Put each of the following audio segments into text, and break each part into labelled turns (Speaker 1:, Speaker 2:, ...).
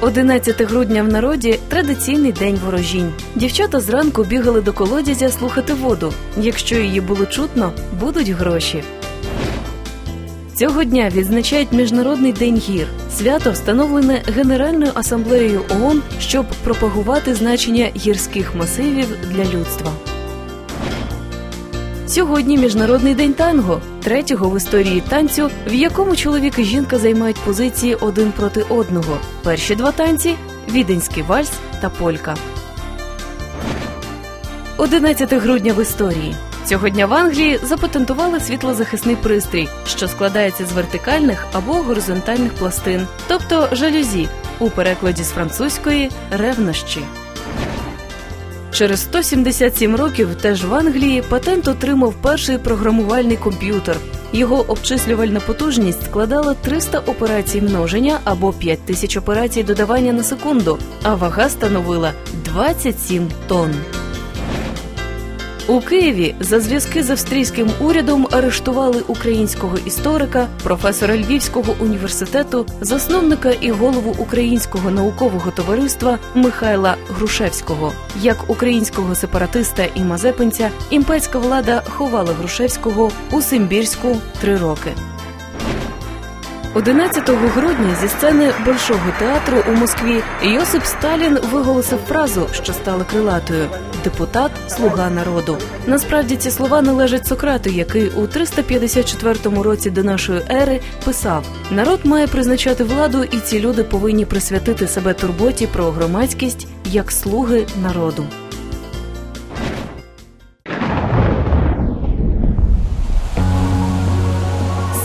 Speaker 1: 11 грудня в народі традиційний день ворожінь. Дівчата зранку бігали до колодязя слухати воду. Якщо її було чутно, будуть гроші. Цього дня відзначають Міжнародний день гір. Свято встановлене Генеральною асамблеєю ООН, щоб пропагувати значення гірських масивів для людства. Сьогодні міжнародний день танго, третього в історії танцю, в якому чоловік і жінка займають позиції один проти одного. Перші два танці віденський вальс та полька. 11 грудня в історії. Цього дня в Англії запатентували світлозахисний пристрій, що складається з вертикальних або горизонтальних пластин, тобто жалюзі, у перекладі з французької ревнощі. Через 177 років теж в Англії патент отримав перший програмувальний комп'ютер. Його обчислювальна потужність складала 300 операцій множення або 5000 операцій додавання на секунду, а вага становила 27 тонн. У Києві за зв'язки з австрійським урядом арештували українського історика, професора Львівського університету, засновника і голову Українського наукового товариства Михайла Грушевського. Як українського сепаратиста і мазепинця, імперська влада ховала Грушевського у Симбірську три роки. 11 грудня зі сцени Большого театру у Москві Йосип Сталін виголосив фразу, що стала крилатою: депутат, слуга народу. Насправді ці слова належать Сократу, який у 354 році до нашої ери писав: народ має призначати владу, і ці люди повинні присвятити себе турботі про громадськість як слуги народу.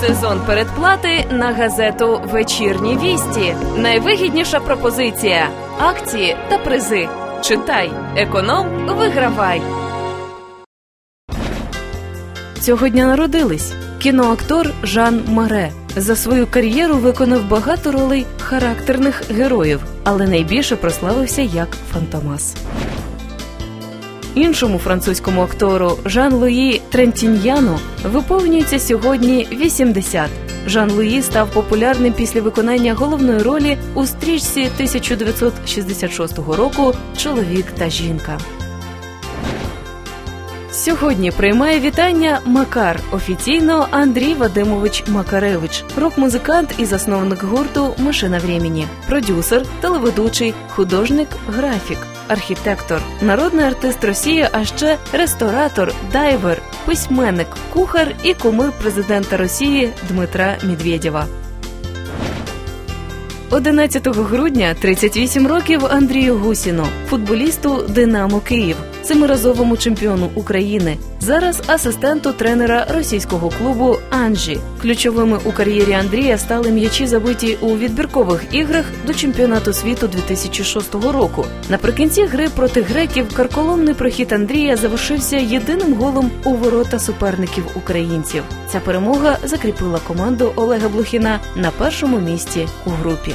Speaker 1: Сезон передплати на газету Вечірні вісті. Найвигідніша пропозиція: акції та призи. Читай, економ, вигравай. Цього дня народились кіноактор Жан Маре. За свою кар'єру виконав багато ролей характерних героїв, але найбільше прославився як Фантомас. Іншому французькому актору Жан-Луї Трентіньяну виповнюється сьогодні 80. Жан-Луї став популярним після виконання головної ролі у стрічці 1966 року Чоловік та жінка. Сьогодні приймає вітання Макар офіційно Андрій Вадимович Макаревич, рок-музикант і засновник гурту Машина времени, продюсер, телеведучий, художник, графік, архітектор, народний артист Росії, а ще ресторатор, дайвер, письменник, кухар і кумир президента Росії Дмитра Медведєва. 11 грудня 38 років Андрію Гусіну, футболісту Динамо Київ, семиразовому чемпіону України. Зараз асистенту тренера російського клубу Анжі. Ключовими у кар'єрі Андрія стали м'ячі забиті у відбіркових іграх до чемпіонату світу 2006 року. Наприкінці гри проти греків карколомний прохід Андрія завершився єдиним голом у ворота суперників українців. Ця перемога закріпила команду Олега Блохіна на першому місці у групі.